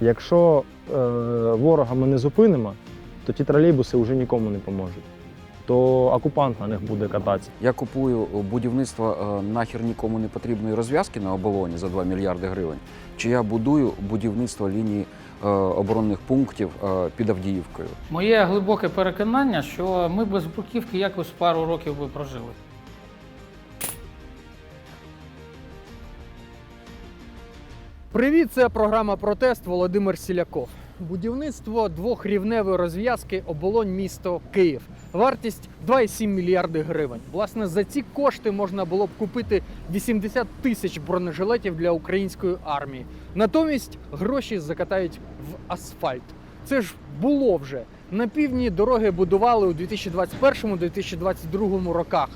Якщо е, ворога ми не зупинимо, то ті тролейбуси вже нікому не поможуть. То окупант на них буде кататися. Я купую будівництво е, нахер нікому не потрібної розв'язки на оболоні за 2 мільярди гривень. Чи я будую будівництво лінії е, оборонних пунктів е, під Авдіївкою? Моє глибоке переконання, що ми без бруківки якось пару років би прожили. Привіт, це програма Протест Володимир Сіляков. Будівництво двохрівневої розв'язки оболонь місто Київ. Вартість 2,7 мільярди гривень. Власне, за ці кошти можна було б купити 80 тисяч бронежилетів для української армії. Натомість гроші закатають в асфальт. Це ж було вже. На півдні дороги будували у 2021-2022 роках.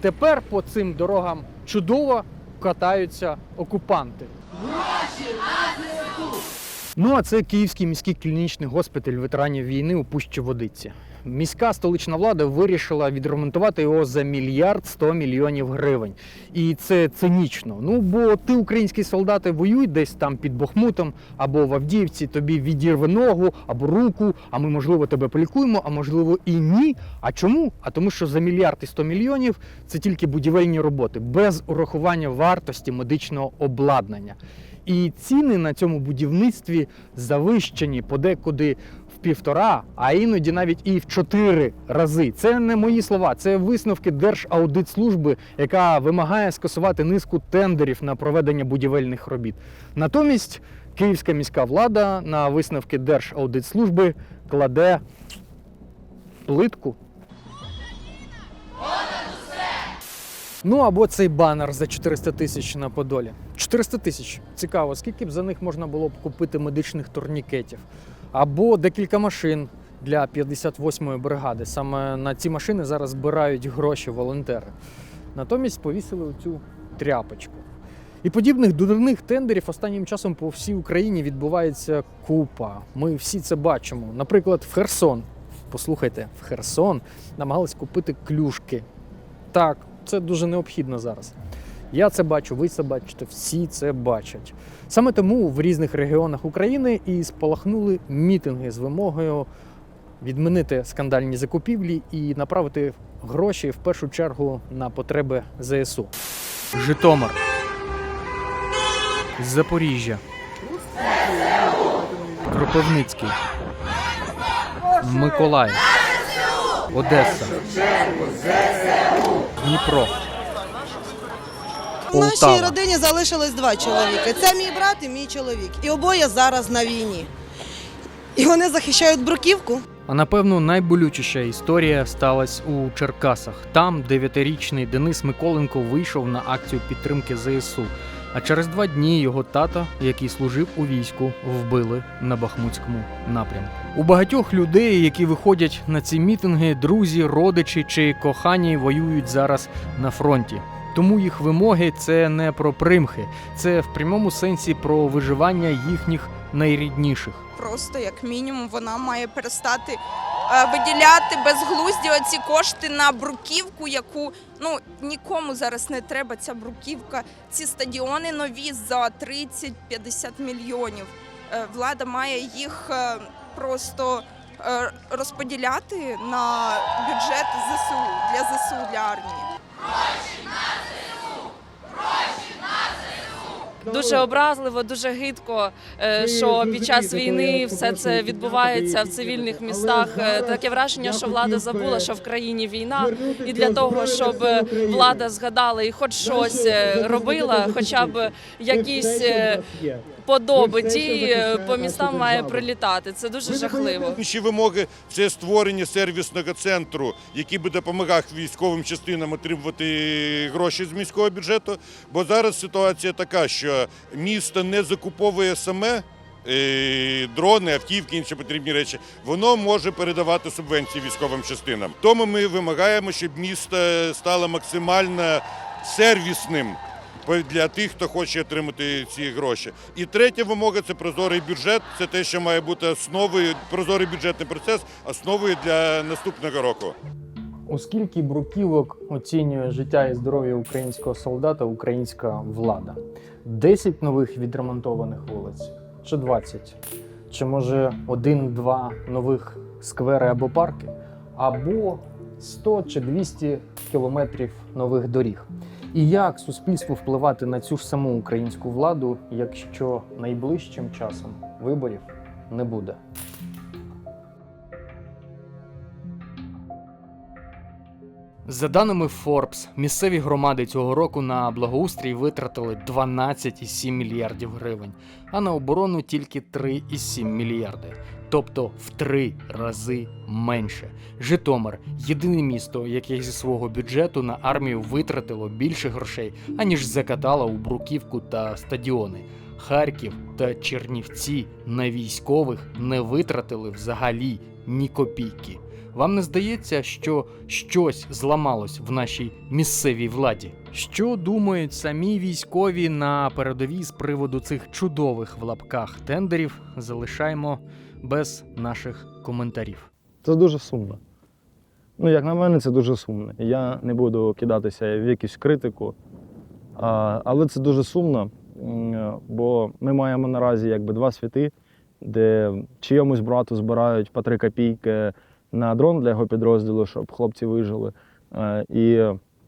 Тепер по цим дорогам чудово катаються окупанти. Ну а це Київський міський клінічний госпіталь ветеранів війни у Пущі Водиці. Міська столична влада вирішила відремонтувати його за мільярд 100 мільйонів гривень. І це цинічно. Ну бо ти, українські солдати, воюють десь там під Бахмутом або в Авдіївці, тобі відірве ногу або руку, а ми, можливо, тебе полікуємо, а можливо і ні. А чому? А тому, що за мільярд і 100 мільйонів це тільки будівельні роботи, без урахування вартості медичного обладнання. І ціни на цьому будівництві завищені подекуди півтора, а іноді навіть і в чотири рази. Це не мої слова, це висновки Держаудитслужби, яка вимагає скасувати низку тендерів на проведення будівельних робіт. Натомість київська міська влада на висновки Держаудитслужби кладе плитку. Ну або цей банер за 400 тисяч на Подолі. 400 тисяч. Цікаво, скільки б за них можна було б купити медичних турнікетів. Або декілька машин для 58-ї бригади. Саме на ці машини зараз збирають гроші волонтери. Натомість повісили оцю тряпочку. І подібних дурних тендерів останнім часом по всій Україні відбувається купа. Ми всі це бачимо. Наприклад, в Херсон. Послухайте, в Херсон намагались купити клюшки. Так, це дуже необхідно зараз. Я це бачу, ви це бачите, всі це бачать. Саме тому в різних регіонах України і спалахнули мітинги з вимогою відмінити скандальні закупівлі і направити гроші в першу чергу на потреби ЗСУ. Житомир. Запоріжжя. Кропивницький. Миколаїв. Одеса. Дніпро. В нашій Полтава. родині залишилось два чоловіки. Це мій брат і мій чоловік. І обоє зараз на війні. І вони захищають бруківку. А напевно найболючіша історія сталася у Черкасах. Там дев'ятирічний Денис Миколенко вийшов на акцію підтримки ЗСУ. А через два дні його тата, який служив у війську, вбили на Бахмутському напрямку. У багатьох людей, які виходять на ці мітинги, друзі, родичі чи кохані воюють зараз на фронті. Тому їх вимоги це не про примхи, це в прямому сенсі про виживання їхніх найрідніших. Просто як мінімум вона має перестати е, виділяти безглузді оці кошти на бруківку, яку ну нікому зараз не треба. Ця бруківка, ці стадіони нові за 30-50 мільйонів. Е, Влада має їх е, просто розподіляти на бюджет ЗСУ для ЗСУ для армії. Дуже образливо, дуже гидко, е, що під час війни все це відбувається в цивільних містах. Е, Таке враження, що влада забула, що в країні війна, і для того, щоб влада згадала і хоч щось е, робила, хоча б якісь е, подоби ті е, по містам має прилітати. Це дуже жахливо. Інші вимоги це створення сервісного центру, який би допомагав військовим частинам отримувати гроші з міського бюджету. Бо зараз ситуація така, що місто не закуповує саме. е, Дрони, автівки, інші потрібні речі, воно може передавати субвенції військовим частинам. Тому ми вимагаємо, щоб місто стало максимально сервісним по- для тих, хто хоче отримати ці гроші. І третя вимога це прозорий бюджет. Це те, що має бути основою, прозорий бюджетний процес, основою для наступного року. У скільки бруківок оцінює життя і здоров'я українського солдата українська влада? 10 нових відремонтованих вулиць чи 20? Чи може один-два нових сквери або парки? Або 100 чи 200 кілометрів нових доріг? І як суспільству впливати на цю ж саму українську владу, якщо найближчим часом виборів не буде? За даними Forbes, місцеві громади цього року на благоустрій витратили 12,7 мільярдів гривень, а на оборону тільки 3,7 мільярди, тобто в три рази менше. Житомир єдине місто, яке зі свого бюджету на армію витратило більше грошей, аніж закатало у бруківку та стадіони. Харків та Чернівці на військових не витратили взагалі ні копійки. Вам не здається, що щось зламалось в нашій місцевій владі? Що думають самі військові на передовій з приводу цих чудових в лапках тендерів? Залишаємо без наших коментарів. Це дуже сумно. Ну, як на мене, це дуже сумно. Я не буду кидатися в якусь критику, але це дуже сумно, бо ми маємо наразі якби два світи, де чиємусь брату збирають по три копійки на дрон для його підрозділу, щоб хлопці вижили. Е, І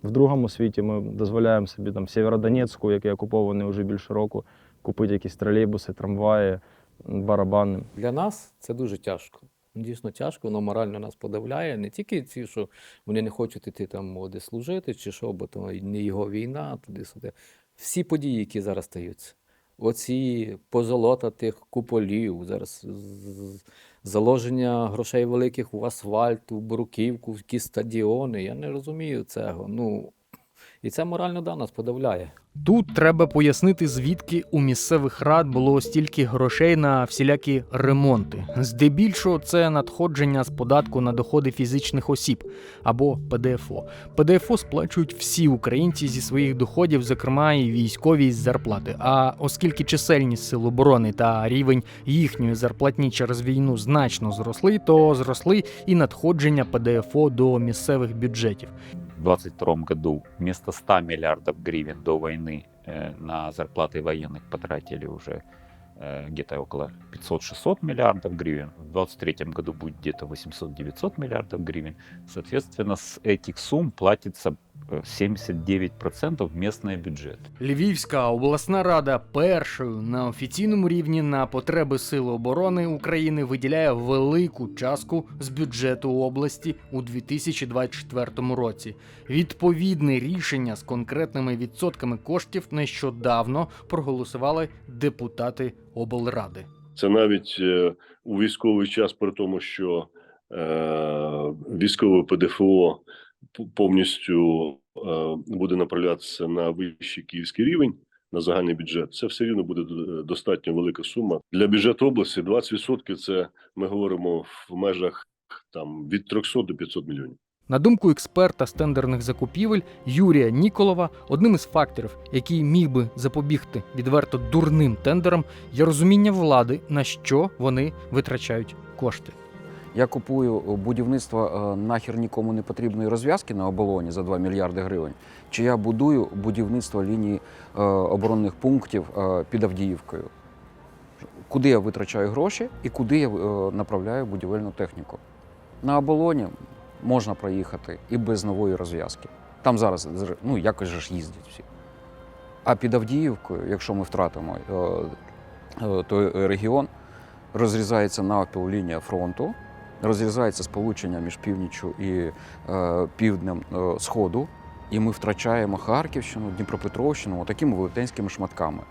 в другому світі ми дозволяємо собі там Сєвєродонецьку, який окупований вже більше року, купити якісь тролейбуси, трамваї, барабани. Для нас це дуже тяжко. Дійсно тяжко, воно морально нас подавляє. Не тільки ці, що вони не хочуть іти там де служити, чи що, бо то не його війна, туди сюди. Всі події, які зараз стаються. Оці позолота тих куполів, зараз заложення грошей великих у асфальт, у бруківку, якісь стадіони. Я не розумію цього. Ну, і це морально да, нас подавляє. Тут треба пояснити, звідки у місцевих рад було стільки грошей на всілякі ремонти. Здебільшого це надходження з податку на доходи фізичних осіб або ПДФО. ПДФО сплачують всі українці зі своїх доходів, зокрема і військові з зарплати. А оскільки чисельність сил оборони та рівень їхньої зарплатні через війну значно зросли, то зросли і надходження ПДФО до місцевих бюджетів. в 2022 году вместо 100 миллиардов гривен до войны э, на зарплаты военных потратили уже э, где-то около 500-600 миллиардов гривен. В 2023 году будет где-то 800-900 миллиардов гривен. Соответственно, с этих сумм платится э, 79% в местный бюджет. Львівська обласна рада першою на офіційному рівні на потреби Сил оборони України виділяє велику частку з бюджету області у 2024 році. Відповідне рішення з конкретними відсотками коштів нещодавно проголосували депутати облради. Це навіть е, у військовий час, при тому, що е, військове ПДФО повністю е, буде направлятися на вищий київський рівень. На загальний бюджет це все рівно буде достатньо велика сума для бюджету області. 20% – це ми говоримо в межах там від 300 до 500 мільйонів. На думку експерта з тендерних закупівель Юрія Ніколова, одним із факторів, який міг би запобігти відверто дурним тендерам, є розуміння влади, на що вони витрачають кошти. Я купую будівництво е, нахер нікому не потрібної розв'язки на оболоні за 2 мільярди гривень, чи я будую будівництво лінії е, оборонних пунктів е, під Авдіївкою. Куди я витрачаю гроші і куди я е, направляю будівельну техніку? На оболоні можна проїхати і без нової розв'язки. Там зараз ну, якось же ж їздять всі. А під Авдіївкою, якщо ми втратимо е, е, той регіон, розрізається навпіл лінія фронту, розрізається сполучення між північчю і е, півднем е, Сходу, і ми втрачаємо Харківщину, Дніпропетровщину такими велетенськими шматками.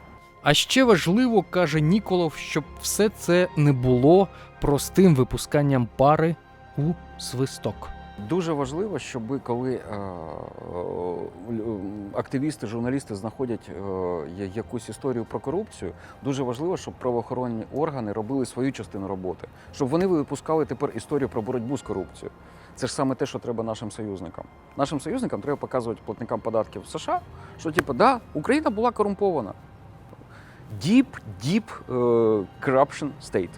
А ще важливо, каже Ніколов, щоб все це не було простим випусканням пари у свисток. Дуже важливо, щоб коли е, е, активісти, журналісти знаходять е, якусь історію про корупцію, дуже важливо, щоб правоохоронні органи робили свою частину роботи, щоб вони випускали тепер історію про боротьбу з корупцією. Це ж саме те, що треба нашим союзникам. Нашим союзникам треба показувати платникам податків США, що типу, да, Україна була корумпована. Deep, deep corruption state.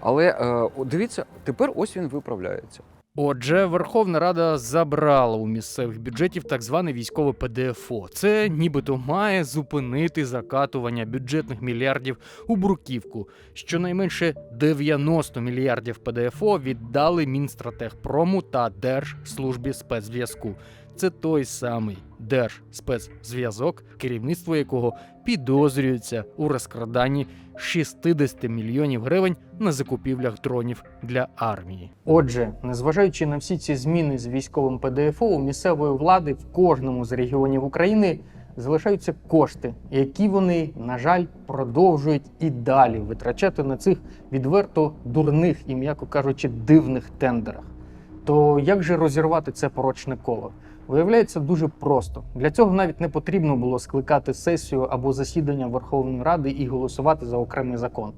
Але дивіться, тепер ось він виправляється. Отже, Верховна Рада забрала у місцевих бюджетів так зване військове ПДФО. Це нібито має зупинити закатування бюджетних мільярдів у бруківку. Щонайменше 90 мільярдів ПДФО віддали Мінстратегпрому та Держслужбі спецзв'язку. Це той самий Держспецзв'язок, керівництво якого підозрюється у розкраданні 60 мільйонів гривень на закупівлях дронів для армії. Отже, незважаючи на всі ці зміни з військовим ПДФО, у місцевої влади в кожному з регіонів України залишаються кошти, які вони, на жаль, продовжують і далі витрачати на цих відверто дурних і, м'яко кажучи, дивних тендерах. То як же розірвати це порочне коло? Виявляється дуже просто. Для цього навіть не потрібно було скликати сесію або засідання Верховної Ради і голосувати за окремий закон.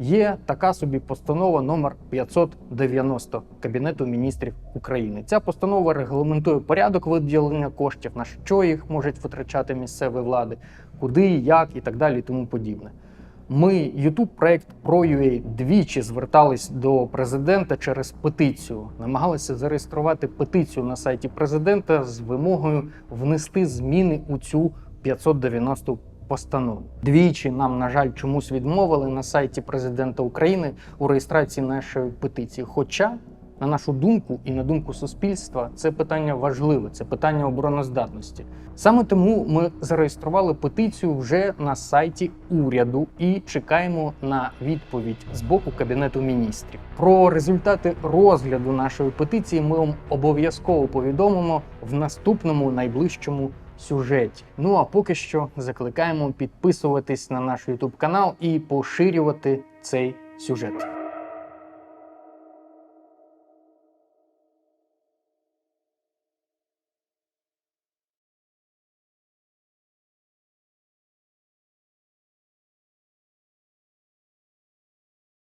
Є така собі постанова номер 590 Кабінету міністрів України. Ця постанова регламентує порядок виділення коштів, на що їх можуть витрачати місцеві влади, куди, як і так далі, і тому подібне. Ми, youtube проект ProUA, двічі звертались до президента через петицію. Намагалися зареєструвати петицію на сайті президента з вимогою внести зміни у цю 590 постанову. Двічі нам, на жаль, чомусь відмовили на сайті президента України у реєстрації нашої петиції. Хоча, на нашу думку і на думку суспільства, це питання важливе, це питання обороноздатності. Саме тому ми зареєстрували петицію вже на сайті уряду і чекаємо на відповідь з боку кабінету міністрів. Про результати розгляду нашої петиції ми вам обов'язково повідомимо в наступному найближчому сюжеті. Ну а поки що закликаємо підписуватись на наш YouTube канал і поширювати цей сюжет.